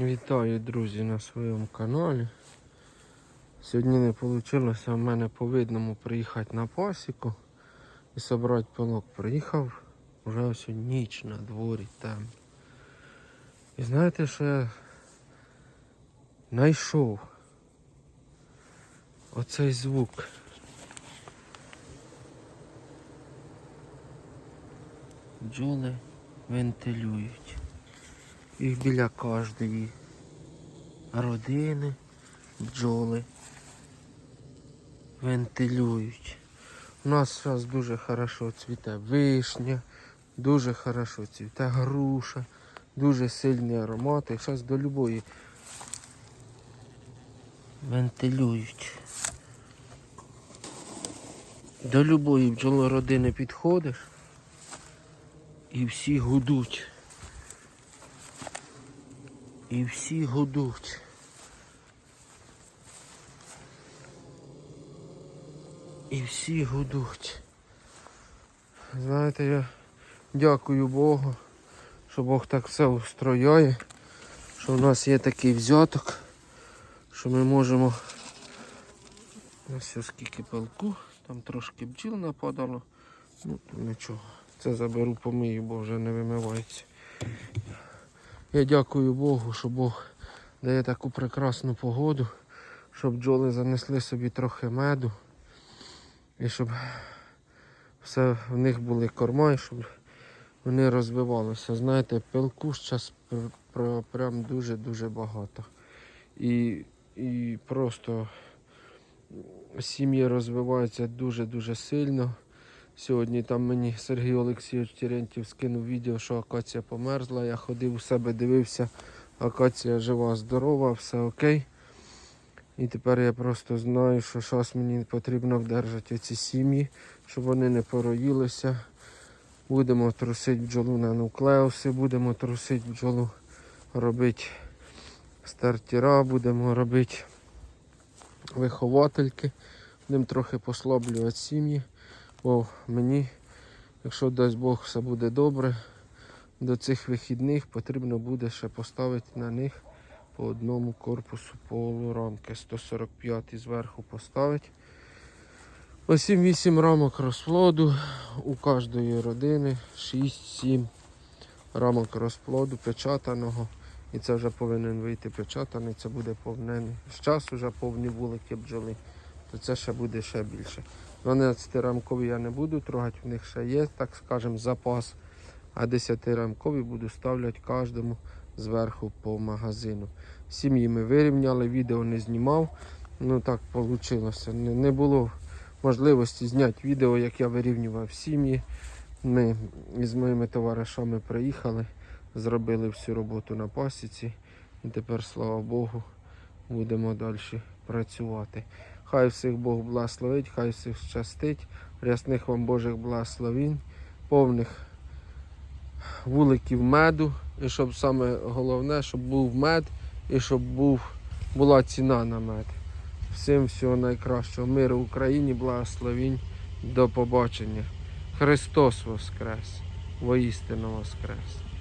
Вітаю, друзі, на своєму каналі. Сьогодні не вийшло в мене по видному приїхати на пасіку і зібрати пилок. Приїхав вже ось ніч на дворі темно. І знаєте, що я знайшов оцей звук. Бджоли вентилюють. Їх біля кожної родини бджоли вентилюють. У нас зараз дуже хорошо цвіте вишня, дуже хорошо цвіте груша, дуже сильні аромати. Зараз до любої вентилюють. До любої бджолородини підходиш і всі гудуть. І всі гудуть. І всі гудуть. Знаєте, я дякую Богу, що Бог так все устрояє, що в нас є такий взяток, що ми можемо. Ось скільки пилку, там трошки бджіл нападало. Ну, то нічого. Це заберу помию, бо вже не вимивається. Я дякую Богу, що Бог дає таку прекрасну погоду, щоб бджоли занесли собі трохи меду. І щоб все в них були корма, і щоб вони розвивалися. Знаєте, пилку зараз прям дуже-дуже багато. І, і просто сім'ї розвиваються дуже-дуже сильно. Сьогодні там мені Сергій Олексійович Терентів скинув відео, що акація померзла. Я ходив у себе, дивився, акація жива, здорова, все окей. І тепер я просто знаю, що зараз мені потрібно вдержати оці сім'ї, щоб вони не пороїлися. Будемо трусити бджолу на нуклеуси, будемо трусити бджолу, робити стартера, будемо робити виховательки, будемо трохи послаблювати сім'ї. Бо мені, якщо дасть Бог все буде добре, до цих вихідних потрібно буде ще поставити на них по одному корпусу полурамки. 145 зверху поставити. По 7-8 рамок розплоду у кожної родини 6-7 рамок розплоду печатаного. І це вже повинен вийти печатаний, це буде повнений. З часу вже повні вулики бджоли, то це ще буде ще більше. 12-рамкові я не буду трогати, в них ще є, так скажемо, запас. А 10-рамкові буду ставляти кожному зверху по магазину. Сім'ї ми вирівняли, відео не знімав. Ну так вийшло. Не, було можливості зняти відео, як я вирівнював сім'ї. Ми із моїми товаришами приїхали, зробили всю роботу на пасіці. І тепер, слава Богу, будемо далі працювати. Хай всіх Бог благословить, хай всіх щастить. Рясних вам Божих благословінь, повних вуликів меду. І щоб саме головне, щоб був мед і щоб був, була ціна на мед. Всім всього найкращого. Миру Україні, благословінь. До побачення. Христос Воскрес! Воістину Воскрес!